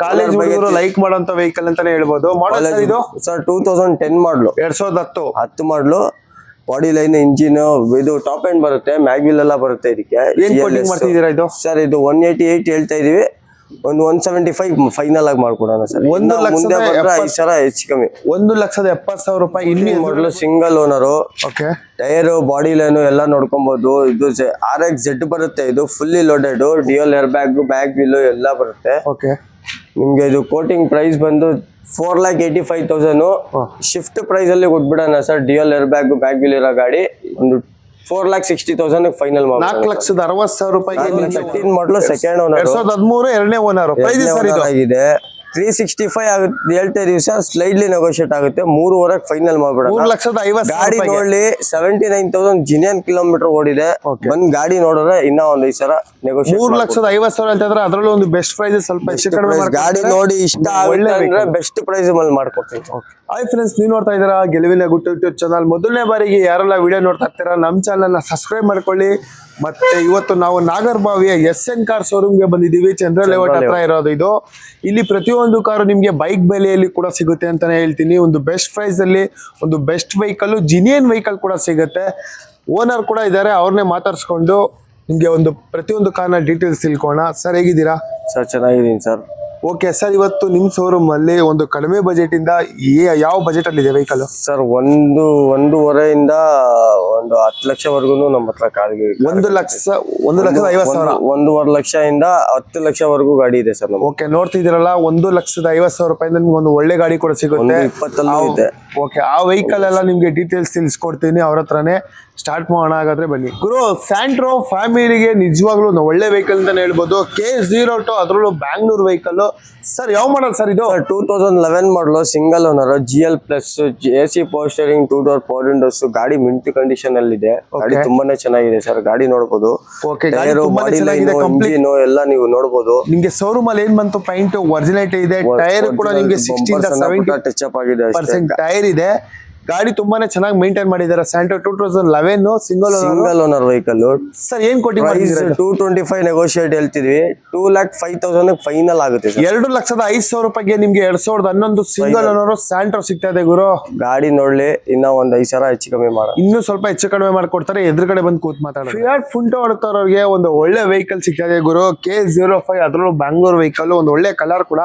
College ಹುಡುಗರು like ಮಾಡುವಂತ vehicle ಅಂತಾನೆ ಹೇಳ್ಬೋದು. ಮಾಡಲ್ ಸರ್ ಇದು? Sir two thousand ten model ಎರಡ್ ಸಾವಿರದ ಹತ್ತು. ಹತ್ತು ಮಾಡ್ಲು ಬಾಡಿ ಲೈನ್ ಇಂಜಿನ್ ಇದು ಟಾಪ್ ಎಂಡ್ ಬರುತ್ತೆ ಮ್ಯಾಗ್ವಿಲ್ ಎಲ್ಲ ಬರುತ್ತೆ ಇದಕ್ಕೆ. ಏನ್ ಕೋಟಿಂಗ್ ಮಾಡ್ತಿದ್ದೀರಾ ಇದು? ಸರ್ ಇದು ಒನ್ ಏಯ್ಟಿ ಏಯ್ಟ್ ಹೇಳ್ತಾ ಇದೀವಿ. ಒಂದು ಒನ್ ಸೆವೆಂಟಿ ಫೈವ್ ಫೈನಲ್ ಆಗಿ ಮಾಡ್ಕೊಡೋಣ ಸರ್. ಒಂದು ಮುಂದೆ ಎಪ್ಪತ್ತು- ಐದು ಸಾವಿರ ಹೆಚ್ಚು ಕಮ್ಮಿ. ಒಂದು ಲಕ್ಷದ ಎಪ್ಪತ್ ಸಾವಿರ ರೂಪಾಯಿ ಇಲ್ಲಿ model single owner okay. Tyre body line ಎಲ್ಲ ನೋಡ್ಕೊಬಹುದು ಇದು ಆರ್ ಎಕ್ಸ್ ಜೆಡ್ ಬರುತ್ತೆ. ಇದು fully loaded dual air bag bag wheel ಎಲ್ಲ ಬರುತ್ತೆ. ಓಕೆ. ನಿಮ್ಗೆ ಇದು ಕೋಟಿಂಗ್ ಪ್ರೈಸ್ ಬಂದು four lakh eighty five thousand shift price ಅಲ್ಲಿ ಕೊಟ್ಬಿಡೋಣ ಸರ್. ಎಲ್ ಏರ್ ಬ್ಯಾಗ್ ಬ್ಯಾಗ್ ಇರೋ ಗಾಡಿ. ಒಂದು four lakh sixty thousand final ನಾಲ್ಕು ಲಕ್ಷದ ಅರವತ್ತು ಸಾವಿರ ರೂಪಾಯಿ ತರ್ಟೀನ್ ಮಾಡಲು ಸೆಕೆಂಡ್ ಓನರ್ ಎರಡ್ ಸಾವಿರದ ಹದಿಮೂರು ಎರಡನೇ ಓನರ್ ಆಗಿದೆ. ತ್ರೀ ಸಿಕ್ಸ್ಟಿ ಫೈವ್ ಆಗುತ್ತೆ ಹೇಳ್ತಾ ದಿವಸ ಸ್ಲೈಡ್ಲಿ ನೆಗೋಷಿಯೇಟ್ ಆಗುತ್ತೆ. ಮೂರುವರೆಗೆ ಫೈನಲ್ ಮಾಡ್ಬಿಡೋಣ. ಮೂರ್ ಲಕ್ಷದ ಐವತ್ತು ಗಾಡಿ ನೋಡ್ಲಿ seventy nine thousand genuine kilometre ಓಡಿದೆ. ಒಂದು ಗಾಡಿ ನೋಡಿದ್ರೆ ಇನ್ನ ಒಂದು ಈ ಸರ ನೆಗೋಷಿಯೇಟ್ ಮೂರು ಲಕ್ಷದ ಐವತ್ತು ಸಾವಿರ ಅಂತಂದ್ರೆ ಅದ್ರಲ್ಲೂ ಒಂದು ಬೆಸ್ಟ್ ಪ್ರೈಸ್ ಸ್ವಲ್ಪ ಹೆಚ್ಚು ಕಡಿಮೆ ಗಾಡಿ ನೋಡಿ ಇಷ್ಟ ಆಗುತ್ತೆ ಬೆಸ್ಟ್ ಪ್ರೈಸ್ ಮೇಲೆ ಮಾಡ್ಕೊಡ್ತೀವಿ ಹಾಯ್ ಫ್ರೆಂಡ್ಸ್ ನೀವು ನೋಡ್ತಾ ಇದ್ದೀರಾ ಗೆಲುವಿನ ಗುಟ್ಟು ಯೂಟ್ಯೂಬ್ ಚಾನಲ್ ಮೊದಲನೇ ಬಾರಿಗೆ ಯಾರೆಲ್ಲ ವಿಡಿಯೋ ನೋಡ್ತಾ ಇರ್ತೀರಾ ನಮ್ಮ ಚಾನಲ್ನ ಸಬ್ಸ್ಕ್ರೈಬ್ ಮಾಡ್ಕೊಳ್ಳಿ. ಮತ್ತೆ ಇವತ್ತು ನಾವು ನಾಗರ್ಬಾವಿಯ ಎಸ್ ಎನ್ ಕಾರ್ ಶೋರೂಮ್ಗೆ ಬಂದಿದ್ದೀವಿ. ಚಂದ್ರ ಲೇಔಟ್ ಹತ್ರ ಇರೋದು ಇದು. ಇಲ್ಲಿ ಪ್ರತಿಯೊಂದು ಕಾರು ನಿಮಗೆ ಬೈಕ್ ಬೆಲೆಯಲ್ಲಿ ಕೂಡ ಸಿಗುತ್ತೆ ಅಂತಾನೆ ಹೇಳ್ತೀನಿ. ಒಂದು ಬೆಸ್ಟ್ ಪ್ರೈಸ್ ಅಲ್ಲಿ ಒಂದು ಬೆಸ್ಟ್ ವೆಹಿಕಲ್ ಜಿನಿಯನ್ ವೆಹಿಕಲ್ ಕೂಡ ಸಿಗುತ್ತೆ. ಓನರ್ ಕೂಡ ಇದ್ದಾರೆ, ಅವ್ರನ್ನೇ ಮಾತಾಡ್ಸ್ಕೊಂಡು ನಿಮಗೆ ಒಂದು ಪ್ರತಿಯೊಂದು ಕಾರ್ನ ಡೀಟೇಲ್ಸ್ ತಿಳ್ಕೊಳ್ಳೋಣ. ಸರ್ ಹೇಗಿದ್ದೀರಾ? ಸರ್ ಚೆನ್ನಾಗಿದ್ದೀನಿ ಸರ್ ಓಕೆ ಸರ್ ಇವತ್ತು ನಿಮ್ಮ ಶೋರೂಮ್ ಅಲ್ಲಿ ಒಂದು ಕಡಿಮೆ ಬಜೆಟ್ ಇಂದ ಯಾವ ಬಜೆಟ್ ಅಲ್ಲಿ ಇದೆ ವೆಹಿಕಲ್ ಸರ್ ಒಂದು ಒಂದೂವರೆಯಿಂದ ಒಂದು ಹತ್ತು ಲಕ್ಷವರೆಗೂ ನಮ್ಮ ಹತ್ರ ಕಾರಿಗೆ ಒಂದು ಲಕ್ಷ ಒಂದು ಲಕ್ಷದ ಐವತ್ತು ಸಾವಿರ? ಒಂದೂವರೆ ಲಕ್ಷ ಇಂದ ಹತ್ತು ಲಕ್ಷವರೆಗೂ ಗಾಡಿ ಇದೆ ಸರ್ ಓಕೆ ನೋಡ್ತಿದಿರಲ್ಲ ಒಂದು ಲಕ್ಷದ ಐವತ್ತು ಸಾವಿರ ರೂಪಾಯಿಂದ ನಿಮ್ಗೆ ಒಂದು ಒಳ್ಳೆ ಗಾಡಿ ಕೂಡ ಸಿಗುತ್ತೆ. ಇಪ್ಪತ್ತಲ್ಲೂ ಇದೆ. ಓಕೆ ಆ ವೆಹಿಕಲ್ ಎಲ್ಲ ನಿಮ್ಗೆ ಡೀಟೇಲ್ಸ್ ತಿಳಿಸ್ಕೊಡ್ತೀನಿ ಅವ್ರ ಹತ್ರನೇ ಸ್ಟಾರ್ಟ್ ಮಾಡೋಣ ಹಾಗಾದ್ರೆ ಬನ್ನಿ. ಗುರು ಸ್ಯಾಂಟ್ರೋ ಫ್ಯಾಮಿಲಿಗೆ ನಿಜವಾಗ್ಲೂ ಒಳ್ಳೆ ವೆಹಿಕಲ್ ಅಂತಾನೆ ಹೇಳ್ಬೋದು. ಕೆ ಜೀರೋ ಟು ಅದರಲ್ಲೂ ಬ್ಯಾಂಗ್ಳೂರ್ ವೆಹಿಕಲ್ ಸರ್ ಯಾವ ಮಾಡಲ್ ಸರ್ ಇದು? Two thousand eleven model single owner G L plus A C power steering two door four windows ಗಾಡಿ ಮಿಂಟ್ ಕಂಡೀಷನ್ ಅಲ್ಲಿ ಇದೆ ಗಾಡಿ ತುಂಬಾನೇ ಚೆನ್ನಾಗಿದೆ ಸರ್ ಗಾಡಿ ನೋಡಬಹುದು ಇಂಜಿನ್ ಎಲ್ಲ ನೀವು ನೋಡಬಹುದು ನಿಮ್ಗೆ ಶೋರೂಮ್ ಅಲ್ಲಿ ಏನ್ ಬಂತು? ಪೈಂಟ್ ಒರಿಜಿನಾಲಿಟಿ ಇದೆ ಟೈರ್ ಕೂಡ ನಿಮ್ಗೆ ಸಿಕ್ಸ್ಟಿ ಟಚ್ ಅಪ್ ಆಗಿದೆ ಟೈರ್ ಇದೆ. ಗಾಡಿ ತುಂಬಾನೇ ಚೆನ್ನಾಗಿ ಮೇಂಟೈನ್ ಮಾಡಿದ್ದಾರೆ. Santro two thousand eleven single single owner vehicle sir ಏನ್ ಕೊಟ್ಟಿ two twenty five negotiate ಹೇಳ್ತಿದ್ವಿ. Two lakh five thousand final ಆಗುತ್ತೆ ಎರಡು ಲಕ್ಷದ ಐದು ಸಾವಿರ ರೂಪಾಯಿಗೆ ನಿಮ್ಗೆ ಎರಡ್ ಸಾವಿರದ ಹನ್ನೊಂದು ಸಿಂಗಲ್ ಓನರ್ ಸ್ಯಾಂಟೋ ಸಿಗ್ತಾ ಇದೆ ಗುರು. ಗಾಡಿ ನೋಡ್ಲಿ ಇನ್ನ ಒಂದ್ ಐದು ಸಾವಿರ ಹೆಚ್ಚು ಕಮ್ಮಿ ಮಾಡ ಇನ್ನೂ ಸ್ವಲ್ಪ ಹೆಚ್ಚು ಕಡಿಮೆ ಮಾಡ್ಕೊಡ್ತಾರೆ. ಎದುರುಗಡೆ ಬಂದು ಕೂತ್ ಮಾತಾಡೋದು ಫಿಯಾಟ್ ಫುಂಟೋ ಹೊಡ್ತಾರವ್ರಿಗೆ ಒಂದು ಒಳ್ಳೆ ವೆಹಿಕಲ್ ಸಿಗ್ತಾ ಇದೆ ಗುರು. ಕೆ ಜೀರೋ ಫೈವ್ ಅದ್ರಲ್ಲೂ ಬ್ಯಾಂಗ್ಳೂರ್ ವೆಹಿಕಲ್ ಒಂದು ಒಳ್ಳೆ ಕಲರ್ ಕೂಡ.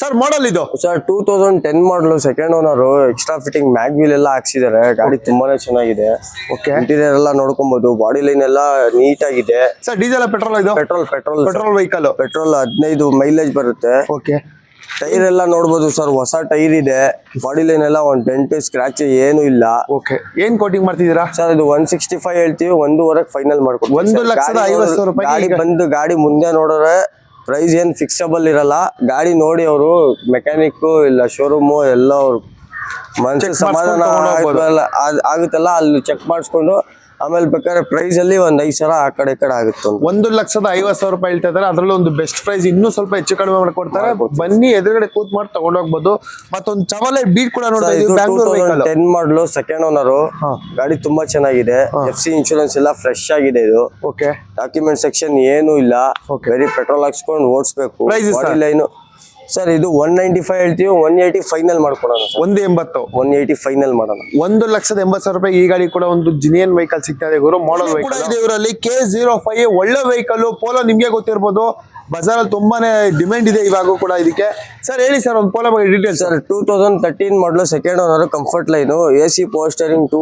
ಸರ್ ಮಾಡಲ್ ಇದು. Sir two thousand ten model second owner extra fitting mag wheel ಎಲ್ಲ ಹಾಕ್ಸಿದ್ದಾರೆ ಗಾಡಿ ತುಂಬಾನೇ ಚೆನ್ನಾಗಿದೆ. ಓಕೆ ಇಂಟೀರಿಯರ್ ಎಲ್ಲ ನೋಡ್ಕೊಬಹುದು ಬಾಡಿ ಲೈನ್ ಎಲ್ಲ ನೀಟ್ ಆಗಿದೆ ಸರ್ ಡೀಸೆಲ್ ಪೆಟ್ರೋಲ್ ಇದು? Petrol petrol petrol vehicle petrol ಹದಿನೈದು ಮೈಲೇಜ್ ಬರುತ್ತೆ. ಓಕೆ ಟೈರ್ ಎಲ್ಲ ನೋಡ್ಬೋದು ಸರ್ ಹೊಸ ಟೈರ್ ಇದೆ. ಬಾಡಿ ಲೈನ್ ಎಲ್ಲ ಒಂದ್ ಡೆಂಟ್ ಸ್ಕ್ರಾಚ್ ಏನು ಇಲ್ಲ. ಓಕೆ ಏನ್ ಕೋಟಿಂಗ್ ಮಾಡ್ತಿದ್ದೀರಾ? ಸರ್ ಇದು ಒನ್ ಸಿಕ್ಸ್ಟಿ ಫೈವ್ ಹೇಳ್ತೀವಿ. ಒಂದೂವರೆಗೆ ಫೈನಲ್ ಮಾಡ್ಕೊಡ್ತೀವಿ ಒಂದು sir. ಲಕ್ಷದ ಗಾಡಿ ಐವತ್ತು ಸಾವಿರ ನೋಡ್- ಗಾಡಿ ಬಂದು ಗಾಡಿ ಮುಂದೆ ನೋಡೋರೆ ಪ್ರೈಸ್ ಏನ್ ಫಿಕ್ಸಬಲ್ ಇರಲ್ಲ. ಗಾಡಿ ನೋಡಿ ಅವರು ಮೆಕ್ಯಾನಿಕ್ ಇಲ್ಲ ಶೋರೂಮು ಎಲ್ಲ ಅವ್ರು ಮನಸ್ಸು ಸಮಾಧಾನ. ಆಗುತ್ತಲ್ಲ- ಆಗ್- ಆಗುತ್ತಲ್ಲ ಅಲ್ಲಿ ಚೆಕ್ ಮಾಡಿಸ್ಕೊಂಡು ಆಮೇಲೆ ಬೇಕಾದ್ರೆ ಪ್ರೈಸ್ ಅಲ್ಲಿ ಒಂದ್ ಐದ್ ಸಾವಿರ ಆ ಕಡೆ ಕಡೆ ಆಗುತ್ತೆ ಒಂದು. ಲಕ್ಷದ ಐವತ್ತು ಸಾವಿರ ರೂಪಾಯಿ ಹೇಳ್ತಾ ಇದಾರೆ ಅದ್ರಲ್ಲಿ ಒಂದು ಬೆಸ್ಟ್ ಪ್ರೈಸ್ ಇನ್ನೂ ಸ್ವಲ್ಪ ಹೆಚ್ಚು ಕಡಿಮೆ ಮಾಡ್ಕೊಡ್ತಾರೆ ಬನ್ನಿ ಎದುರುಗಡೆ ಕೂತ್ ಮಾಡಿ ತಗೊಂಡೋಗ್ಬೋದು ಮತ್ತೊಂದು ಚವಲೆ ಬೀಟ್ ಕೂಡ ನೋಡ್ತಾ ಟೆನ್ ಮಾಡಲು ಸೆಕೆಂಡ್ ಓನರ್ ಗಾಡಿ ತುಂಬಾ ಚೆನ್ನಾಗಿದೆ. ಎಫ್ ಸಿ ಇನ್ಶೂರೆನ್ಸ್ ಎಲ್ಲ ಫ್ರೆಶ್ ಆಗಿದೆ ಇದು. ಓಕೆ ಡಾಕ್ಯುಮೆಂಟ್ ಸೆಕ್ಷನ್ ಏನು ಇಲ್ಲ. ಬರೀ ಪೆಟ್ರೋಲ್ ಹಾಕ್ಸ್ಕೊಂಡು ಓಡಿಸ್ಬೇಕು? ಲೈನು ಸರ್ ಇದು ಒನ್ ನೈಂಟಿ ಫೈವ್ ಹೇಳ್ತೀವಿ ಒನ್ ಏಯ್ಟಿ ಫೈನಲ್ ಮಾಡ್ಕೊಡೋಣ ಒಂದು ಎಂಬತ್ತು. ಒನ್ ಏಯ್ಟಿ ಫೈನಲ್ ಮಾಡೋಣ. ಒಂದು ಲಕ್ಷದ ಎಂಬತ್ತು ಸಾವಿರ ರೂಪಾಯಿ ಈ ಗಾಡಿ ಕೂಡ ಒಂದು ಜಿನಿಯನ್ ವೆಹಿಕಲ್ ಸಿಗ್ತಾ ಇದೆ ಗುರು ಮಾಡಲ್ ವೆಹಿಕಲ್ ಇದೆ ಇವರಲ್ಲಿ ಕೆ ಜೀರೋ ಫೈವ್ ಒಳ್ಳೆ ವೆಹಿಕಲ್ ಪೋಲೋ ನಿಮ್ಗೆ ಗೊತ್ತಿರ್ಬೋದು. ಬಜಾರಲ್ಲಿ ತುಂಬಾನೇ ಡಿಮ್ಯಾಂಡ್ ಇದೆ ಇವಾಗ ಕೂಡ ಇದಕ್ಕೆ. ಸರ್ ಹೇಳಿ ಸರ್ ಒಂದು ಪೋಲೋ ಬಗ್ಗೆ detail sir two thousand thirteen model second owner comfort line A C power steering steering ಟೂ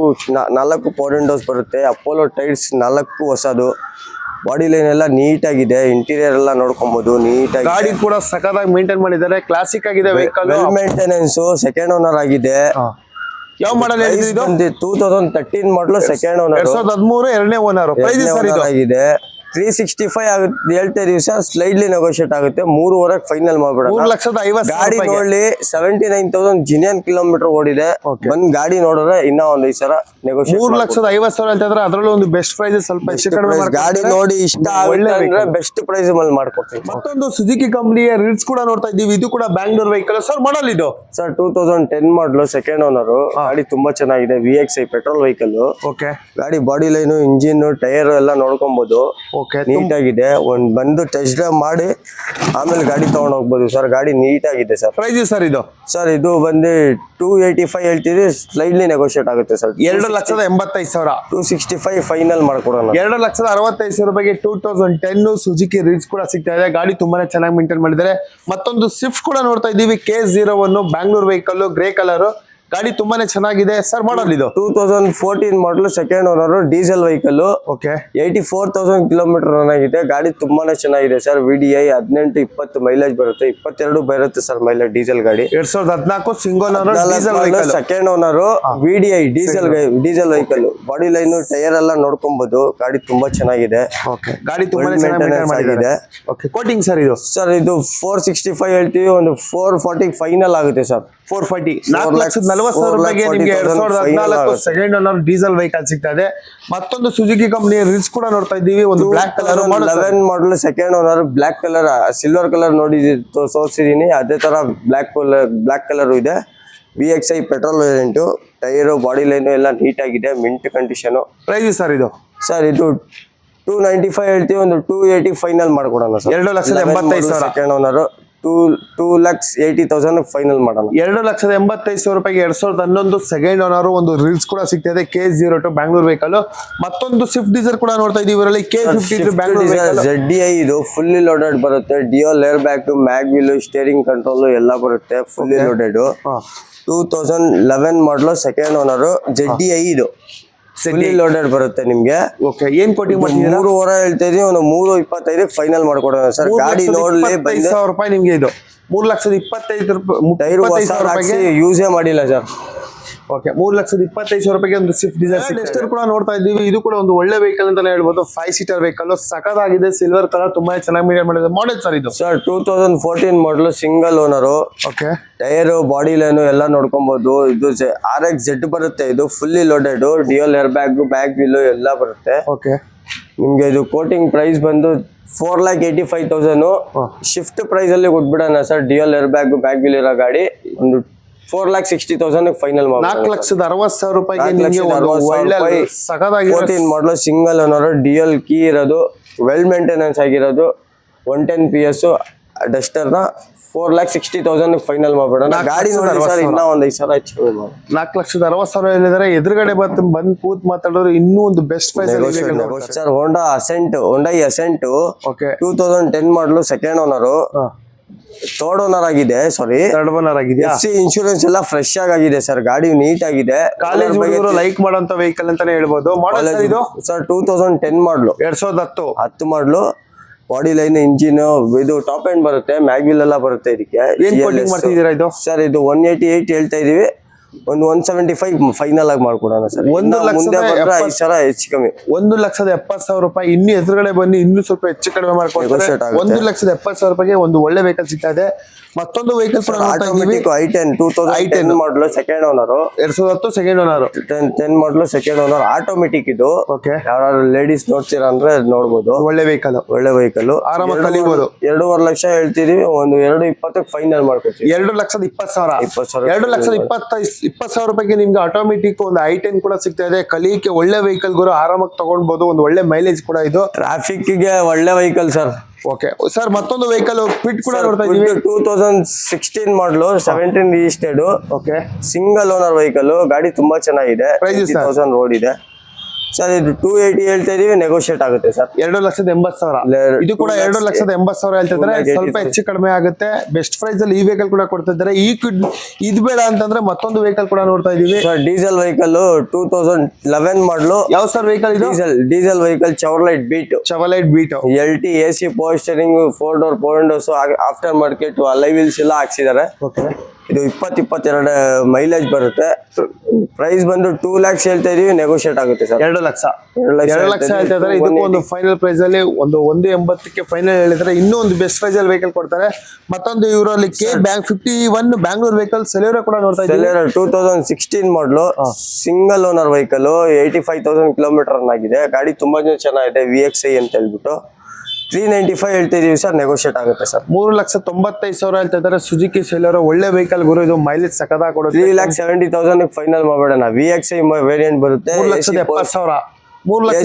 ನಾಲ್ಕು ಪೋರ್ ವಿಂಡೋಸ್ ಬರುತ್ತೆ ಅಪೋಲೋ ಟೈರ್ಸ್ ನಾಲ್ಕು ಹೊಸದು. ಬಾಡಿ ಲೈನ್ ಎಲ್ಲ ನೀಟ್ ಆಗಿದೆ ಇಂಟೀರಿಯರ್ ಎಲ್ಲ ನೋಡ್ಕೊಬಹುದು ನೀಟ್ ಗಾಡಿ ಆಗಿ ಕೂಡ ಸಖತ್ತಾಗಿ ಮೇಂಟೈನ್ ಮಾಡಿದ್ದಾರೆ. ಕ್ಲಾಸಿಕ್ ಆಗಿದೆ vehicle well maintenance second owner ಆಗಿದೆ. ಯಾವ ಮಾಡಲ್ ಇದು? Two thousand thirteen model second owner ಎರಡ್ ಸಾವಿರದ ಹದಿಮೂರು ಎರಡನೇ ಓನರ್ ಪ್ರೈಸ್ ಸರ್ ಇದು? ಆಗಿದೆ. ತ್ರೀ ಸಿಕ್ಸ್ಟಿ ಫೈವ್ ಆಗುತ್ತೆ. ಹೇಳ್ತಾ ಇದೀವಿ ಸರ್ ಸ್ಲೈಡ್ಲಿ ನೆಗೋಷಿಯೇಟ್ ಆಗುತ್ತೆ. ಮೂರುವರೆಗೆ ಫೈನಲ್ ಮೂರು ಮಾಡ್ಬಿಡೋಣ ಲಕ್ಷದ ಐವತ್ತು ಗಾಡಿ ನೋಡಿ seventy nine thousand genuine kilometre ಓಡಿದೆ ಬಂದ್ ಗಾಡಿ ನೋಡಿದ್ರೆ ಇನ್ನ ಒಂದ್ ಈ ಸಲ ನೆಗೋಷಿಯೇಟ್ ಮೂರು ಲಕ್ಷದ ಐವತ್ತು ಸಾವಿರ ಅಂತಂದ್ರೆ ಅದರಲ್ಲೂ ಒಂದು ಬೆಸ್ಟ್ ಪ್ರೈಸ್ ಸ್ವಲ್ಪ ಹೆಚ್ಚು ಕಡಿಮೆ ಗಾಡಿ ನೋಡಿ ಇಷ್ಟ ಒಳ್ಳೆ ಬೆಸ್ಟ್ ಪ್ರೈಸ್ ಮೇಲೆ ಮಾಡ್ಕೊಡ್ತೀವಿ. ಮತ್ತೊಂದು ಸುಜುಕಿ ಕಂಪನಿಯ ರಿಡ್ಸ್ ಕೂಡ ನೋಡ್ತಾ ಇದ್ದೀವಿ. ಇದು ಕೂಡ ಬ್ಯಾಂಗ್ಳೂರ್ ವೆಹಿಕಲ್ ಸರ್ ಮಾಡಲ್ ಇದು? Sir two thousand ten model second owner ಗಾಡಿ ತುಂಬಾ ಚೆನ್ನಾಗಿದೆ. V X I petrol vehicle okay ಗಾಡಿ ಬಾಡಿ ಲೈನ್ ಇಂಜಿನ್ ಟೈರ್ ಎಲ್ಲ ನೋಡ್ಕೊಬಹುದು ನೀಟಾಗಿದೆ. ಒಂದ್ ಬಂದು ಟೆಸ್ಟ್ ಡ್ರೈವ್ ಮಾಡಿ ಆಮೇಲೆ ಗಾಡಿ ತಗೊಂಡ್ ಹೋಗ್ಬೋದು ಸರ್. ಗಾಡಿ ನೀಟಾಗಿದೆ ಸರ್. ಪ್ರೈಸ್ ಸರ್ ಇದು? ಸರ್ ಇದು ಬಂದು ಟೂ ಏಯ್ಟಿ ಫೈವ್ ಹೇಳ್ತೀರಿ ಸ್ಲೈಡ್ಲಿ ನೆಗೋಷಿಯೇಟ್ ಆಗುತ್ತೆ ಸರ್. ಎರಡು ಲಕ್ಷದ ಎಂಬತ್ತೈದು ಸಾವಿರ. ಟೂ ಸಿಕ್ಸ್ಟಿ ಫೈವ್ ಫೈನಲ್ ಮಾಡ್ಕೊಡೋಣ. ಎರಡು ಲಕ್ಷದ ಅರವತ್ತೈದು ಸಾವಿರ ರೂಪಾಯಿಗೆ two thousand ten Suzuki Ritz ಕೂಡ ಸಿಗ್ತಾ ಇದೆ. ಗಾಡಿ ತುಂಬಾನೇ ಚೆನ್ನಾಗಿ ಮೇಂಟೈನ್ ಮಾಡಿದ್ದಾರೆ. ಮತ್ತೊಂದು ಸ್ವಿಫ್ಟ್ ಕೂಡ ನೋಡ್ತಾ ಇದ್ದೀವಿ. K zero one Bangalore vehicle grey colour ಗಾಡಿ ತುಂಬಾನೇ ಚೆನ್ನಾಗಿದೆ. ಸರ್ ಮಾಡಲ್ ಇದು? Two thousand fourteen model second owner diesel vehicle okay eighty four thousand kilometre run ಆಗಿದೆ. ಗಾಡಿ ತುಂಬಾನೇ ಚೆನ್ನಾಗಿದೆ ಸರ್. ವಿ ಡಿ ಐ ಹದಿನೆಂಟು ಇಪ್ಪತ್ತು ಮೈಲೇಜ್ ಬರುತ್ತೆ. ಇಪ್ಪತ್ತೆರಡು ಬರುತ್ತೆ ಸರ್ ಮೈಲೇಜ್ ಡೀಸೆಲ್ ಗಾಡಿ. ಎರಡ್ ಸಾವಿರದ ಹದಿನಾಲ್ಕು single diesel vehicle second owner V D I diesel diesel vehicle body line tyre ಎಲ್ಲ ನೋಡ್ಕೊಬಹುದು ಗಾಡಿ ತುಂಬಾ ಚೆನ್ನಾಗಿದೆ. ಗಾಡಿ ತುಂಬಾನೇ Well ಚೆನ್ನಾಗಿ ಮೇಂಟೈನ್ maintenance ಮಾಡಿದ್ದಾರೆ. ಆಗಿದೆ. ಓಕೆ ಕೋಟಿಂಗ್ ಸರ್ ಇದು? ಸರ್ ಇದು ಫೋರ್ ಸಿಕ್ಸ್ಟಿ ಫೈವ್ ಹೇಳ್ತೀವಿ ಒಂದು ಫೋರ್ ಫಾರ್ಟಿ ಫೈನಲ್ ಆಗುತ್ತೆ ಸರ್. ಫೋರ್ ಫಾರ್ಟಿ ನಾಲ್ಕು ಲಕ್ಷದ ನಲವತ್ತು ಸಾವಿರ ರೂಪಾಯಿಗೆ ನಿಮಗೆ ಎರಡ್ ಸಾವಿರದ ಹದಿನಾಲ್ಕು ಸೆಕೆಂಡ್ ಓನರ್ ಡೀಸೆಲ್ ವೆಹಿಕಲ್ ಸಿಗ್ತಾ ಇದೆ. ಮತ್ತೊಂದು ಸುಜುಕಿ ಕಂಪನಿ ರಿಲ್ಸ್ ಕೂಡ ನೋಡ್ತಾ ಇದ್ದೀವಿ. ಒಂದು black colour eleven model second owner black colour silver colour ನೋಡಿ ತೋರಿಸಿದೀನಿ. ಅದೇ ತರ ಬ್ಲಾಕ್ ಕಲರ್ ಬ್ಲಾಕ್ ಕಲರ್ ಇದೆ. V X I petrol variant tyre body line ಎಲ್ಲ ನೀಟಾಗಿದೆ ಮಿಂಟ್ ಕಂಡೀಷನು ಪ್ರೈಸ್ ಸರ್ ಇದು? ಸರ್ ಇದು ಟೂ ನೈಂಟಿ ಫೈವ್ ಹೇಳ್ತೀವಿ. ಒಂದು ಟೂ ಏಯ್ಟಿ ಫೈನಲ್ ಮಾಡ್ಕೊಡೋಣ ಸರ್. ಎರಡು ಲಕ್ಷದ ಎಂಬತ್ತೈದು. Second owner two two lakhs eighty thousand final ಮಾಡೋಣ. ಎರಡು ಲಕ್ಷದ ಎಂಬತ್ತೈದು ಸಾವಿರ ರೂಪಾಯಿಗೆ ಎರಡ್ ಸಾವಿರದ ಹನ್ನೊಂದು ಸೆಕೆಂಡ್ ಓನರ್ ಒಂದು ರೀಲ್ಸ್ ಕೂಡ ಸಿಗ್ತಾ ಇದೆ. K zero two Bangalore vehicle ಮತ್ತೊಂದು ಸ್ವಿಫ್ಟ್ ಡೀಸರ್ ಕೂಡ ನೋಡ್ತಾ ಇದೀವಿ ಇವರಲ್ಲಿ K fifty two Bangalore Z D I ಇದು ಫುಲ್ಲಿ ಲೋಡೆಡ್ ಬರುತ್ತೆ. Dual air bag mag wheel steering control ಎಲ್ಲ ಬರುತ್ತೆ fully loaded two thousand eleven model second owner Z D I ಇದು. ಫುಲ್ಲಿ ಲೋಡೆಡ್ ಬರುತ್ತೆ ನಿಮ್ಗೆ. ಓಕೆ ಏನ್ ಕೋಟಿಂಗ್ ಮಾಡ್ತಿದ್ದೀರಾ? ಮೂರು ವಾರ ಹೇಳ್ತಾ ಇದೀವಿ ಒಂದು ಮೂರು ಇಪ್ಪತ್ತೈದಕ್ಕೆ ಫೈನಲ್ ಮಾಡ್ಕೊಡೋಣ ಸರ್. ಗಾಡಿ ನೋಡ್ಲಿ ಸಾವಿರ ರೂಪಾಯಿ ನಿಮ್ಗೆ ಇದು. ಮೂರ್ ಲಕ್ಷದ ಇಪ್ಪತ್ತೈದು ರೂಪಾಯಿ ಟೈರ್ ಯೂಸೇ ಮಾಡಿಲ್ಲ ಸರ್. ಓಕೆ ಮೂರು ಲಕ್ಷದ ಇಪ್ಪತ್ತೈದು ಸಾವಿರ ರೂಪಾಯಿಗೆ ಒಂದು ಸ್ವಿಫ್ಟ್ ಡಿಸೈನ್ ನೆಕ್ಸ್ಟ್ ಕೂಡ ನೋಡ್ತಾ ಇದ್ದೀವಿ. ಇದು ಕೂಡ ಒಂದು ಒಳ್ಳೆ ವೆಹಿಕಲ್ ಅಂತಾನೆ ಹೇಳ್ಬೋದು. ಫೈವ್ ಸೀಟರ್ ವೆಹಿಕಲ್ ಸಕದಾಗಿದೆ ಸಿಲ್ವರ್ ಕಲರ್ ತುಂಬಾ ಚೆನ್ನಾಗಿ ಮೀಡಿಯಂ ಮಾಡಿದೆ. ಮಾಡೆಲ್ ಸರ್ ಇದು? Sir two thousand fourteen model single owner okay tyre body line ಎಲ್ಲ ನೋಡ್ಕೊಬಹುದು ಇದು ಆರ್ ಎಕ್ಸ್ ಜೆಡ್ ಬರುತ್ತೆ. ಇದು fully loaded dual air bag bag bill ಎಲ್ಲ ಬರುತ್ತೆ. ಓಕೆ ನಿಮ್ಗೆ ಇದು ಕೋಟಿಂಗ್ ಪ್ರೈಸ್ ಬಂದು four lakh eighty five thousand shift price ಅಲ್ಲಿ ಕೊಟ್ಬಿಡೋಣ sir dual air bag bag bill ಇರೋ ಗಾಡಿ. ಒಂದು four lakh sixty thousand final ನಾಲ್ಕು ಲಕ್ಷದ ಅರವತ್ತು ಸಾವಿರ ರೂಪಾಯಿಗೆ. ಫೋರ್ಟೀನ್ ಮಾಡಲು ಸಿಂಗಲ್ ಅನ್ನೋರು ಡಿ ಎಲ್ ಕೀ ಇರೋದು ವೆಲ್ ಮೇಂಟೆನೆನ್ಸ್ ಆಗಿರೋದು one ten P S ಡಸ್ಟರ್ನ four lakh sixty thousand final ಮಾಡ್ಬೇಡ ನಾಲ್ಕು ಗಾಡಿ ಲಕ್ಷದ ನೋಡಿ ಸರ್ ಸಾವಿರ. ಇನ್ನೂ ಒಂದು ಐದು ಸಾವಿರ ಹೆಚ್ಚು ನಾಲ್ಕು ಲಕ್ಷದ ಅರವತ್ತು ಸಾವಿರ ಹೇಳಿದ್ರೆ ಎದುರುಗಡೆ ಬಂದು ಬಂದು ಕೂತ್ ಮಾತಾಡಿದ್ರೆ ಇನ್ನೂ ಒಂದು best price sir Honda Accent Honda Accent okay two thousand ten model second owner third owner ಆಗಿದೆ ಸಾರಿ ಥರ್ಡ್ ಓನರ್ ಆಗಿದೆ ಎಫ್ ಸಿ ಇನ್ಶೂರೆನ್ಸ್ ಎಲ್ಲ ಫ್ರೆಶ್ ಆಗಿದೆ ಸರ್ ಗಾಡಿ ನೀಟ್ ಆಗಿದೆ ಕಾಲೇಜ್ ಹುಡುಗರು ಲೈಕ್ ಮಾಡೋಂತ ವೆಹಿಕಲ್ ಅಂತಾನೆ ಹೇಳ್ಬೋದು. ಮಾಡಲ್ ಸರ್ ಇದು? Sir two thousand ten model ಎರಡ್ ಸಾವಿರದ ಹತ್ತು. ಹತ್ತು ಮಾಡಲು ಬಾಡಿ ಲೈನ್ ಇಂಜಿನ್ ಇದು ಟಾಪ್ ಎಂಡ್ ಬರುತ್ತೆ ಮ್ಯಾಗ್ವಿಲ್ ಎಲ್ಲ ಬರುತ್ತೆ ಇದಕ್ಕೆ. ಏನ್ ಕೋಟಿಂಗ್ ಮಾಡ್ತಿದ್ದೀರಾ ಇದು? ಸರ್ ಇದು ಒನ್ ಏಯ್ಟಿ ಏಯ್ಟ್ ಹೇಳ್ತಾ ಇದೀವಿ. ಒಂದು ಒನ್ ಸೆವೆಂಟಿ ಫೈವ್ ಫೈನಲ್ ಆಗಿ ಮಾಡ್ಕೊಡೋಣ ಸರ್. ಒಂದು ಲಕ್ಷದ ಮುಂದೆ ಬಂದ್ರೆ ಎಪ್ಪತ್ತು- ಐದು ಸಾವಿರ ಹೆಚ್ಚು ಕಮ್ಮಿ. ಒಂದು ಲಕ್ಷದ ಎಪ್ಪತ್ತು ಸಾವಿರ ರೂಪಾಯಿ ಇನ್ನು ಎದುರುಗಡೆ ಬನ್ನಿ ಇನ್ನೂ ಸ್ವಲ್ಪ ಹೆಚ್ಚು ಕಡಿಮೆ ಮಾಡ್ಕೊಂಡು Negotiate ಆಗುತ್ತೆ. ಒಂದು ಲಕ್ಷದ ಎಪ್ಪತ್ತು ಸಾವಿರ ರೂಪಾಯಿಗೆ ಒಂದು ಒಳ್ಳೆ ವೆಹಿಕಲ್ ಸಿಗ್ತಾ ಇದೆ. ಮತ್ತೊಂದು vehicle automatic I ten two thousand ten model second owner ಎರಡ್ ಸಾವಿರದ ಹತ್ತು second owner ten ten model second owner automatic ಇದು. ಓಕೆ ಯಾರು ಲೇಡೀಸ್ ನೋಡ್ತೀರಾ ಅಂದ್ರೆ ಅದ್ ನೋಡ್ಬೋದು. ಒಳ್ಳೆ ವೆಹಿಕಲ್ ಒಳ್ಳೆ ವೆಹಿಕಲ್ ಆರಾಮಾಗಿ ಕಲಿಬಹುದು ಎರಡೂವರೆ ಲಕ್ಷ ಹೇಳ್ತಿದೀವಿ ಒಂದು ಎರಡು ಇಪ್ಪತ್ತಕ್ಕೆ ಫೈನಲ್ ಮಾಡ್ಕೊತೀವಿ. ಎರಡು ಲಕ್ಷದ ಇಪ್ಪತ್ತು ಸಾವಿರ. ಇಪ್ಪತ್ತು ಸಾವಿರ ಎರಡು ಲಕ್ಷದ ಇಪ್ಪತ್ತ ಇಪ್ಪತ್ ಸಾವಿರ ರೂಪಾಯಿಗೆ ನಿಮ್ಗೆ ಆಟೋಮೆಟಿಕ್ ಒಂದು ಐ ಟೆನ್ ಕೂಡ ಸಿಗ್ತಾ ಇದೆ. ಕಲಿಕೆ ಒಳ್ಳೆ ವೆಹಿಕಲ್ ಗುರು ಆರಾಮಾಗಿ ತಗೊಳ್ಬಹುದು ಒಂದು ಒಳ್ಳೆ ಮೈಲೇಜ್ ಕೂಡ ಇದು. ಟ್ರಾಫಿಕ್ಗೆ ಒಳ್ಳೆ ವೆಹಿಕಲ್ ಸರ್ ಓಕೆ ಸರ್ ಮತ್ತೊಂದು ವೆಹಿಕಲ್ ಫಿಟ್ ಕೂಡ ನೋಡ್ತಾ ಇದೀವಿ two thousand sixteen model seventeen registered okay single owner vehicle ಗಾಡಿ ತುಂಬಾ ಚೆನ್ನಾಗಿದೆ? ತೌಸಂಡ್ ರೋಡ್ ಇದೆ. ಸರ್ ಇದು ಟೂ ಏಯ್ಟಿ ಹೇಳ್ತಾ ಇದೀವಿ ನೆಗೋಷಿಯೇಟ್ ಆಗುತ್ತೆ ಸರ್. ಎರಡು ಲಕ್ಷದ ಎಂಬತ್ತು ಸಾವಿರ. ಇದು ಕೂಡ ಎರಡು ಲಕ್ಷದ ಎಂಬತ್ತು ಸಾವಿರ ಹೇಳ್ತಿದ್ರೆ ಸ್ವಲ್ಪ ಹೆಚ್ಚು ಕಡಿಮೆ ಆಗುತ್ತೆ. ಬೆಸ್ಟ್ ಪ್ರೈಸ್ ಅಲ್ಲಿ ಈ ವೆಹಿಕಲ್ ಕೂಡ ಕೊಡ್ತಾ ಇದ್ದಾರೆ. ಈ ಇದು ಬೇಡ ಅಂತಂದ್ರೆ ಮತ್ತೊಂದು ವೆಹಿಕಲ್ ಕೂಡ ನೋಡ್ತಾ ಇದೀವಿ. Sir diesel vehicle two thousand eleven model ಯಾವ ಸರ್ ವೆಹಿಕಲ್ ಇದು? Diesel diesel vehicle Chevrolet Beat light Beat L T A C power steering four door four windows after market alloy wheels ಎಲ್ಲ ಹಾಕ್ಸಿದ್ದಾರೆ. ಇದು ಇಪ್ಪತ್ತು ಇಪ್ಪತ್ತೆರಡು ಮೈಲೇಜ್ ಬರುತ್ತೆ. Price ಬಂದು two lakhs ಹೇಳ್ತಾ ಇದೀವಿ ನೆಗೋಷಿಯೇಟ್ ಆಗುತ್ತೆ ಸರ್. ಎರಡು ಲಕ್ಷ. ಎರಡು ಲಕ್ಷ ಹೇಳ್ತಾ ಇದಕ್ಕೂ ಒಂದು ಫೈನಲ್ ಪ್ರೈಸ್ ಅಲ್ಲಿ ಒಂದು ಒಂದು ಎಂಬತ್ತಕ್ಕೆ ಫೈನಲ್ ಹೇಳಿದ್ರೆ ಇನ್ನೂ ಒಂದು ಬೆಸ್ಟ್ ಪ್ರೈಸ್ ಅಲ್ಲಿ ವೆಹಿಕಲ್ ಕೊಡ್ತಾರೆ. ಮತ್ತೊಂದು ಇವರಲ್ಲಿ K bank fifty one Bangalore vehicle Celerio ಕೂಡ ನೋಡ್ತಾ ಇದ್ದಾರೆ two thousand sixteen model single owner vehicle eighty five thousand kilometre ಆಗಿದೆ. ಗಾಡಿ ತುಂಬಾ ಚೆನ್ನಾಗಿದೆ ವಿ ಎಕ್ಸ್ ಐ ಅಂತ ಹೇಳ್ಬಿಟ್ಟು. ತ್ರೀ ನೈಂಟಿ ಫೈವ್ ಹೇಳ್ತಾ ಇದೀವಿ ಸರ್ ನೆಗೋಷಿಯೇಟ್ ಆಗುತ್ತೆ ಸರ್. ಮೂರು ಲಕ್ಷ ತೊಂಬತ್ತೈದು ಸಾವಿರ ಹೇಳ್ತಾ ಇದ್ದಾರೆ. ಸುಜುಕಿ ಸೆಲೆರೋ ಒಳ್ಳೆ ವೆಹಿಕಲ್ ಗುರು ಇದು ಮೈಲೇಜ್ ಸಕದ ಕೊಡೋದು three lakh seventy thousand final ಮಾಡೋಣ ವಿ ಎಕ್ಸ್ ಐ ವೇರಿಯಂಟ್ ಬರುತ್ತೆ ಮೂರು ಲಕ್ಷದ ಎಪ್ಪತ್ತು ಸಾವಿರ. ಮೂರ್ ಲಕ್ಷ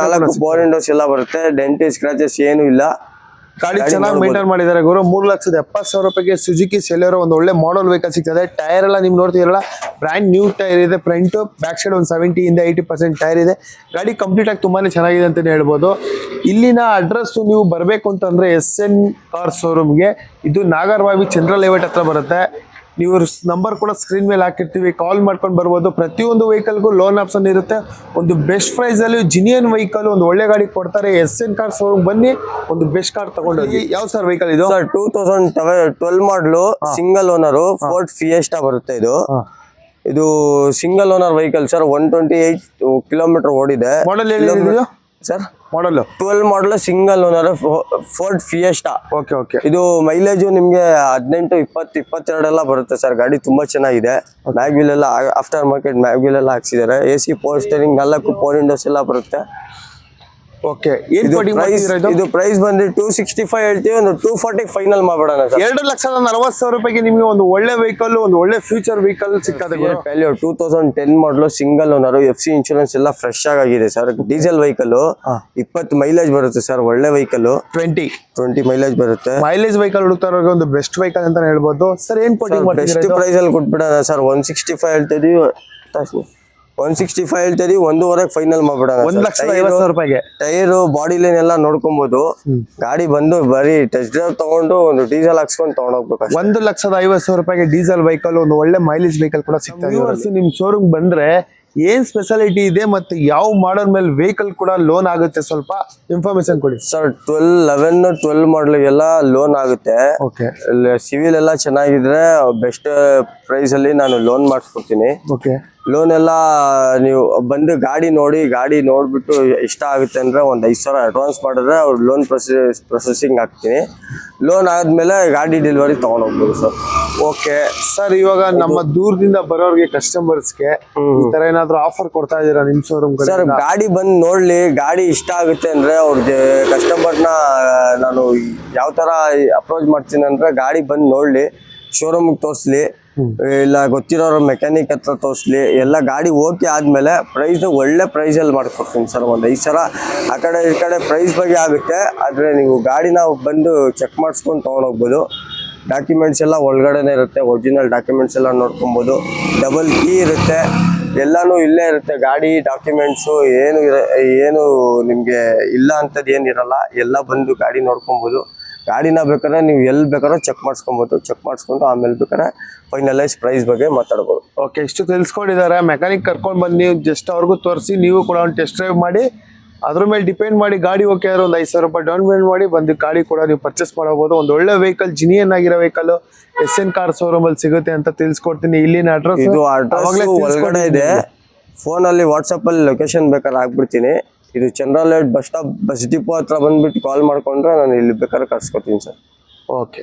ನಾಲ್ಕು ಪವರ್ ವಿಂಡೋಸ್ ಎಲ್ಲ ಬರುತ್ತೆ ಡೆಂಟಿ ಸ್ಕ್ರಾಚಸ್ ಏನು ಇಲ್ಲ. ಗಾಡಿ ಚೆನ್ನಾಗಿ. ಮೇಂಟೈನ್ ಮಾಡಿದ್ದಾರೆ ಗುರು. ಮೂರ್ ಲಕ್ಷದ ಎಪ್ಪತ್ತು ಸಾವಿರ ರೂಪಾಯಿಗೆ ಸುಜುಕಿ ಸೆಲೆರೋ ಒಂದು ಒಳ್ಳೆ ಮಾಡಲ್ ವೆಹಿಕಲ್ ಸಿಗ್ತದೆ. ಟೈರ್ ಎಲ್ಲ ನಿಮ್ಗೆ ನೋಡ್ತಿರಲ್ಲ ಬ್ರ್ಯಾಂಡ್ ನ್ಯೂ ಟೈರ್ ಇದೆ ಫ್ರಂಟ್ ಬ್ಯಾಕ್ ಸೈಡ್ ಒಂದು ಸೆವೆಂಟಿ ಇಂದ ಏಯ್ಟಿ ಪರ್ಸೆಂಟ್ ಟೈರ್ ಇದೆ. ಗಾಡಿ ಕಂಪ್ಲೀಟ್ ಆಗಿ ತುಂಬಾನೇ ಚೆನ್ನಾಗಿದೆ ಅಂತಲೇ ಹೇಳ್ಬೋದು. ಇಲ್ಲಿನ ಅಡ್ರೆಸ್ ನೀವು ಬರಬೇಕು ಅಂತಂದ್ರೆ ಎಸ್ ಎನ್ ಕಾರ್ ಶೋರೂಮ್ಗೆ ಇದು ನಾಗರಬಾವಿ ಚಂದ್ರ ಲೇಔಟ್ ಹತ್ರ ಬರುತ್ತೆ. ನೀವು ನಂಬರ್ ಕೂಡ ಸ್ಕ್ರೀನ್ ಮೇಲೆ ಹಾಕಿರ್ತೀವಿ. ಕಾಲ್ ಮಾಡ್ಕೊಂಡು ಬರ್ಬೋದು. ಪ್ರತಿಯೊಂದು ವೆಹಿಕಲ್ಗೂ ಲೋನ್ ಆಪ್ಷನ್ ಇರುತ್ತೆ. ಒಂದು ಬೆಸ್ಟ್ ಪ್ರೈಸಲ್ಲಿ ಜಿನಿಯನ್ ವೆಹಿಕಲ್ ಒಂದು ಒಳ್ಳೆ ಗಾಡಿ ಕೊಡ್ತಾರೆ. ಎಸ್ ಎನ್ ಕಾರ್ ಶೋರೂಮ್ ಬನ್ನಿ ಒಂದು ಬೆಸ್ಟ್ ಕಾರ್ ತಗೊಂಡೋಗಿ. ಯಾವ ಸರ್ ವೆಹಿಕಲ್ ಇದು? Sir two thousand twelve model single owner Ford Fiesta ಬರುತ್ತೆ ಇದು. ಇದು single owner vehicle sir one twenty eight kilometre ಓಡಿದೆ model sir model? Twelve model single owner Ford Fiesta. Okay okay. ಇದು mileage ನಿಮಗೆ ಹದಿನೆಂಟು ಇಪ್ಪತ್ತು ಇಪ್ಪತ್ತೆರಡೆಲ್ಲ ಬರುತ್ತೆ ಸರ್. ಗಾಡಿ ತುಂಬಾ ಚೆನ್ನಾಗಿದೆ. ಮ್ಯಾಗ್ವಿಲ್ ಎಲ್ಲ ಆಫ್ಟರ್ ಮಾರ್ಕೆಟ್ ಮ್ಯಾಗ್ವಿಲ್ ಎಲ್ಲ ಹಾಕ್ಸಿದ್ದಾರೆ. ಎ ಸಿ ಪೋರ್ ಸ್ಟೇರಿಂಗ್ ನಾಲ್ಕು ಫೋರ್ ವಿಂಡೋಸ್ ಎಲ್ಲ ಬರುತ್ತೆ. ಓಕೆ ಏನ್ ಇದು ಕೋಟಿಂಗ್ ಪ್ರೈಸ್ ಮಾಡ್ತಿದ್ದೀರಾ ಇದು ಇದು ಪ್ರೈಸ್ ಬಂದು ಟೂ ಸಿಕ್ಸ್ಟಿ ಫೈವ್ ಹೇಳ್ತೀವಿ ಒಂದು ಟೂ ಫಾರ್ಟಿ ಫೈನಲ್ ಮಾಡ್ಬಿಡೋಣ ಸರ್. ಎರಡು ಲಕ್ಷದ ನಲವತ್ತು ಸಾವಿರ ರೂಪಾಯಿಗೆ ನಿಮಗೆ ಒಂದು ಒಳ್ಳೆ ವೆಹಿಕಲ್ ಒಂದು ಒಳ್ಳೆ ಫ್ಯೂಚರ್ ವೆಹಿಕಲ್ ಸಿಗ್ತದೆ. Value two thousand ten model single owner F C insurance ಎಲ್ಲ ಫ್ರೆಶ್ ಆಗಿದೆ ಸರ್. ಡೀಸೆಲ್ ವೆಹಿಕಲ್ ಇಪ್ಪತ್ತು ಮೈಲೇಜ್ ಬರುತ್ತೆ ಸರ್ ಒಳ್ಳೆ ವೆಹಿಕಲ್ ಟ್ವೆಂಟಿ ಟ್ವೆಂಟಿ ಮೈಲೇಜ್ ಬರುತ್ತೆ. ಮೈಲೇಜ್ ವೆಹಿಕಲ್ ಹುಡುಕ್ತಾ ಒಂದು ಬೆಸ್ಟ್ ವೆಹಿಕಲ್ ಅಂತ ಹೇಳ್ಬೋದು. ಸರ್ ಏನ್ ಕೋಟಿಂಗ್ ಬೆಸ್ಟ್ ಪ್ರೈಸ್ ಅಲ್ಲಿ ಕೊಟ್ಬಿಡೋಣ ಸರ್. ಒನ್ ಸಿಕ್ಸ್ಟಿ ಫೈವ್ ಹೇಳ್ತಿದೀವಿ ಒನ್ ಸಿಕ್ಸ್ಟಿ ಫೈವ್ ಹೇಳ್ತೀರಿ ಒಂದೂವರೆಗೆ ಫೈನಲ್ ಮಾಡ್ಬಿಡೋಣ ಒಂದ್ ಲಕ್ಷದ ಐವತ್ತು ಸಾವಿರ ರೂಪಾಯಿಗೆ. ಟೈರ್ ಬಾಡಿ ಲೈನ್ ಎಲ್ಲ ನೋಡ್ಕೊಬಹುದು ಗಾಡಿ ಬಂದು ಬರೀ ಟೆಸ್ಟ್ ಡ್ರೈವ್ ತಗೊಂಡು ಒಂದು ಡೀಸೆಲ್ ಹಾಕ್ಸ್ಕೊಂಡು ತಗೊಂಡೋಗ್ಬೇಕು ಒಂದ್ ಒಂದು ಲಕ್ಷದ ಐವತ್ ಸಾವಿರ ರೂಪಾಯಿಗೆ ಡೀಸೆಲ್ ವೆಹಿಕಲ್ ಒಂದು ಒಳ್ಳೆ ಮೈಲೇಜ್ ವೆಹಿಕಲ್ ಕೂಡ ಸಿಗ್ತದೆ ನಿಮ್ ಶೋರೂಮ್ ಬಂದ್ರೆ ಏನ್ ಸ್ಪೆಷಾಲಿಟಿ ಇದೆ ಮತ್ತೆ ಯಾವ ಮಾಡಲ್ ಮೇಲೆ ವೆಹಿಕಲ್ ಕೂಡ ಲೋನ್ ಆಗುತ್ತೆ ಸ್ವಲ್ಪ ಇನ್ಫಾರ್ಮೇಶನ್ ಕೊಡಿ. ಸರ್ ಟ್ವೆಲ್ ಲೆವೆನ್ ಟ್ವೆಲ್ ಮಾಡಲ್ಗೆಲ್ಲ ಲೋನ್ ಆಗುತ್ತೆ. ಓಕೆ ಸಿವಿಲ್ ಎಲ್ಲ ಚೆನ್ನಾಗಿದ್ರೆ ಬೆಸ್ಟ್ ಪ್ರೈಸ್ ಅಲ್ಲಿ ನಾನು ಲೋನ್ ಮಾಡಿಸ್ಕೊಡ್ತೀನಿ. ಓಕೆ ಲೋನ್ ಎಲ್ಲ ನೀವು ಬಂದು ಗಾಡಿ ನೋಡಿ ಗಾಡಿ ನೋಡ್ಬಿಟ್ಟು ಇಷ್ಟ ಆಗುತ್ತೆ ಅಂದ್ರೆ ಒಂದ್ ಐದು ಸಾವಿರ ಅಡ್ವಾನ್ಸ್ ಮಾಡಿದ್ರೆ ಅವ್ರು ಲೋನ್ ಪ್ರೊಸೆಸ್ ಪ್ರೊಸೆಸಿಂಗ್ ಹಾಕ್ತೀನಿ. ಲೋನ್ ಆದ್ಮೇಲೆ ಗಾಡಿ ಡೆಲಿವರಿ ತಗೊಂಡೋಗ್ಬೋದು ಸರ್. ಓಕೆ ಸರ್ ಇವಾಗ ನಮ್ಮ ದೂರದಿಂದ ಬರೋರಿಗೆ ಕಸ್ಟಮರ್ಸ್ಗೆ ಈ ತರ ಏನಾದ್ರು ಆಫರ್ ಕೊಡ್ತಾ ಇದೀರಾ ನಿಮ್ ಶೋರೂಮ್ ಸರ್ ಗಾಡಿ ಬಂದು ನೋಡ್ಲಿ ಗಾಡಿ ಇಷ್ಟ ಆಗುತ್ತೆ ಅಂದ್ರೆ ಅವ್ರಿಗೆ ಕಸ್ಟಮರ್ನ ನಾನು ಯಾವ ತರ ಅಪ್ರೋಚ್ ಮಾಡ್ತೀನಿ ಅಂದ್ರೆ ಗಾಡಿ ಬಂದು ನೋಡ್ಲಿ ಶೋರೂಮ್ ತೋರಿಸ್ಲಿ. ಇಲ್ಲ, ಗೊತ್ತಿರೋರು ಮೆಕ್ಯಾನಿಕ್ ಹತ್ರ ತೋರಿಸ್ಲಿ. ಎಲ್ಲ ಗಾಡಿ ಓಕೆ ಆದ್ಮೇಲೆ ಪ್ರೈಸ್ ಒಳ್ಳೆ ಪ್ರೈಸ್ ಅಲ್ಲಿ ಮಾಡ್ಕೊಡ್ತೀನಿ ಸರ್ ಒಂದು ಐದು ಸಲ. ಆ ಕಡೆ ಈ ಕಡೆ ಪ್ರೈಸ್ ಬಗ್ಗೆ ಆಗುತ್ತೆ ಆದರೆ ನೀವು ಗಾಡಿನ ಬಂದು ಚೆಕ್ ಮಾಡಿಸ್ಕೊಂಡು ತಗೊಂಡೋಗ್ಬೋದು ಡಾಕ್ಯುಮೆಂಟ್ಸ್ ಎಲ್ಲ ಒಳಗಡೆನೇ ಇರುತ್ತೆ ಒರಿಜಿನಲ್ ಡಾಕ್ಯುಮೆಂಟ್ಸ್ ಎಲ್ಲ ನೋಡ್ಕೊಬೋದು. ಡಬಲ್ ಕೀ ಇರುತ್ತೆ. ಎಲ್ಲನೂ ಇಲ್ಲೇ ಇರುತ್ತೆ. ಗಾಡಿ ಡಾಕ್ಯುಮೆಂಟ್ಸು ಏನು ಇರ, ಏನು ನಿಮಗೆ ಇಲ್ಲ ಅಂಥದ್ದು ಏನಿರಲ್ಲ ಎಲ್ಲ ಬಂದು ಗಾಡಿ ನೋಡ್ಕೊಬೋದು. ಗಾಡಿನ ಬೇಕಾದ್ರೆ ನೀವು ಎಲ್ಲಿ ಬೇಕಾದ್ರೂ ಚೆಕ್ ಮಾಡಿಸ್ಕೊಬೋದು. ಚೆಕ್ ಮಾಡಿಸ್ಕೊಂಡು ಆಮೇಲೆ ಬೇಕಾದ್ರೆ ಫೈನಲೈಸ್ ಪ್ರೈಸ್ ಬಗ್ಗೆ ಮಾತಾಡ್ಬೋದು. ಓಕೆ ಇಷ್ಟು ತಿಳಿಸ್ಕೊಂಡಿದ್ದಾರೆ. ಮೆಕ್ಯಾನಿಕ್ ಕರ್ಕೊಂಡು ಬಂದು ನೀವು ಜಸ್ಟ್ ಅವ್ರಿಗೂ ತೋರಿಸಿ ನೀವು ಕೂಡ ಒಂದು ಟೆಸ್ಟ್ ಡ್ರೈವ್ ಮಾಡಿ ಅದ್ರ ಮೇಲೆ ಡಿಪೆಂಡ್ ಮಾಡಿ ಗಾಡಿ ಓಕೆ ಆದ್ರೆ ಒಂದು ಐದು ಸಾವಿರ ರೂಪಾಯಿ ಡೌನ್ ಪೇಮೆಂಟ್ ಮಾಡಿ ಬಂದು ಗಾಡಿ ಕೂಡ ನೀವು ಪರ್ಚೇಸ್ ಮಾಡಬಹುದು. ಒಂದು ಒಳ್ಳೆ ವೆಹಿಕಲ್ ಜಿನಿಯನ್ ಆಗಿರೋ vehicle S N car showroom ಅಲ್ಲಿ ಸಿಗುತ್ತೆ ಅಂತ ತಿಳಿಸ್ಕೊಡ್ತೀನಿ. ಇಲ್ಲಿನ ಅಡ್ರೆಸ್ ಇದು ಫೋನ್ ಒಳಗಡೆ ಇದೆ. ಫೋನಲ್ಲಿ ವಾಟ್ಸಪ್ಪಲ್ಲಿ ಲೊಕೇಶನ್ ಬೇಕಾದ್ರೆ ಹಾಕ್ಬಿಡ್ತೀನಿ. ಇದು Chandralaya bus stop, bus depot ಹತ್ರ ಬಂದ್ಬಿಟ್ಟು ಕಾಲ್ ಮಾಡ್ಕೊಂಡ್ರೆ ನಾನು ಇಲ್ಲಿ ಬೇಕಾದ್ರೆ ಕರ್ಸ್ಕೊತೀನಿ ಸರ್. ಓಕೆ